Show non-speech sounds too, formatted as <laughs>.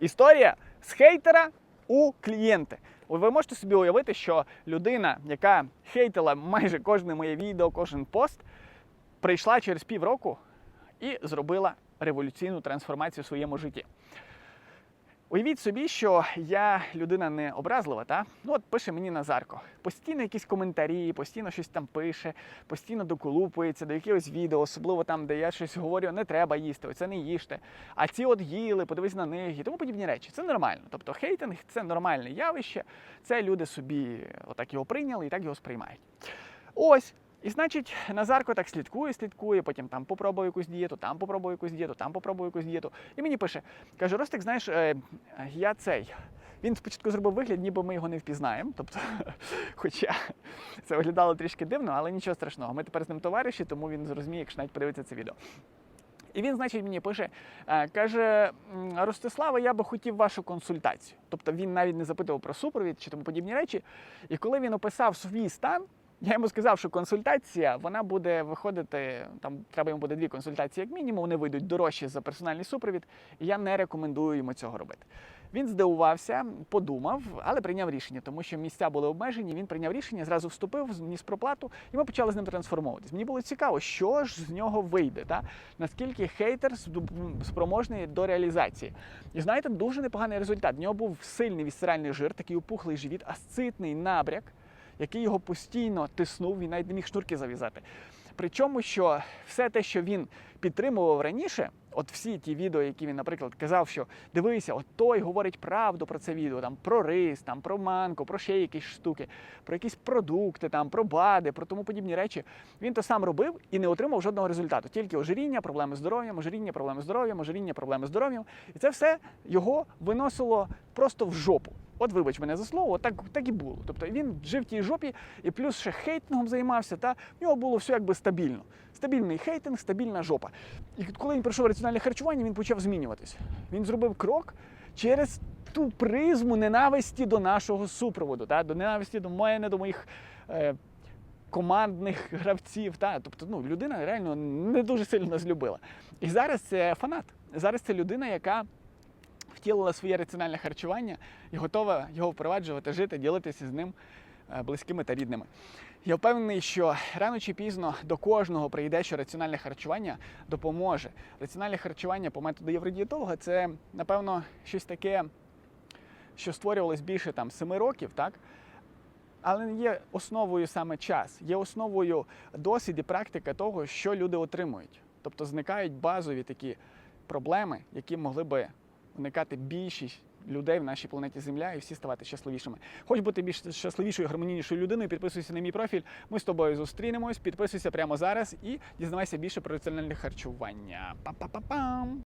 Історія з хейтера у клієнти. Ви можете собі уявити, що людина, яка хейтила майже кожне моє відео, кожен пост, прийшла через півроку і зробила революційну трансформацію в своєму житті. Уявіть собі, що я людина не образлива, та? Ну от пише мені Назарко. Постійно якісь коментарі, постійно щось там пише, постійно доколупується до якихось відео, особливо там, де я щось говорю, не треба їсти, оце не їжте. А ці от їли, подивись на них і тому подібні речі. Це нормально. Тобто хейтинг це нормальне явище, це люди собі отак його прийняли і так його сприймають. Ось. І значить, Назарко так слідкує, слідкує, потім там попробує якусь дієту, там попробує якусь дієту, там попробує якусь дієту. І мені пише: каже, Ростик, знаєш, е, я цей. Він спочатку зробив вигляд, ніби ми його не впізнаємо. Тобто, <laughs> хоча це виглядало трішки дивно, але нічого страшного. Ми тепер з ним товариші, тому він зрозуміє, якщо навіть подивиться це відео. І він, значить, мені пише, е, каже: «М, Ростислава, я би хотів вашу консультацію. Тобто він навіть не запитував про супровід чи тому подібні речі. І коли він описав свій стан, я йому сказав, що консультація вона буде виходити. Там треба йому буде дві консультації, як мінімум. Вони вийдуть дорожчі за персональний супровід, і я не рекомендую йому цього робити. Він здивувався, подумав, але прийняв рішення, тому що місця були обмежені. Він прийняв рішення, зразу вступив, вніс проплату, і ми почали з ним трансформовуватись. Мені було цікаво, що ж з нього вийде, та наскільки хейтер спроможний до реалізації. І знаєте, дуже непоганий результат. В нього був сильний вісцеральний жир, такий опухлий живіт, асцитний набряк який його постійно тиснув, він навіть не міг шнурки зав'язати. Причому, що все те, що він підтримував раніше, от всі ті відео, які він, наприклад, казав, що дивися, от той говорить правду про це відео, там про рис, там про манку, про ще якісь штуки, про якісь продукти, там про БАДи, про тому подібні речі. Він то сам робив і не отримав жодного результату. Тільки ожиріння, проблеми з здоров'ям, ожиріння, проблеми з здоров'ям, ожиріння, проблеми з здоров'ям. І це все його виносило просто в жопу. От вибач мене за слово, так, так і було. Тобто він жив в тій жопі і плюс ще хейтингом займався, та в нього було все якби стабільно. Стабільний хейтинг, стабільна жопа. І коли він прийшов в раціональне харчування, він почав змінюватися. Він зробив крок через ту призму ненависті до нашого супроводу, та, до ненависті до мене, до моїх. Е, Командних гравців, та тобто, ну людина реально не дуже сильно нас любила. І зараз це фанат. Зараз це людина, яка втілила своє раціональне харчування і готова його впроваджувати, жити, ділитися з ним е, близькими та рідними. Я впевнений, що рано чи пізно до кожного прийде, що раціональне харчування допоможе. Раціональне харчування по методу євродієтолога це, напевно, щось таке, що створювалось більше там семи років, так? Але не є основою саме час, є основою досвід і практика того, що люди отримують. Тобто зникають базові такі проблеми, які могли би уникати більшість людей в нашій планеті Земля і всі ставати щасливішими. Хоч бути більш щасливішою, гармонійнішою людиною, підписуйся на мій профіль. Ми з тобою зустрінемось. Підписуйся прямо зараз і дізнавайся більше про раціональне харчування. Па-па-па-пам!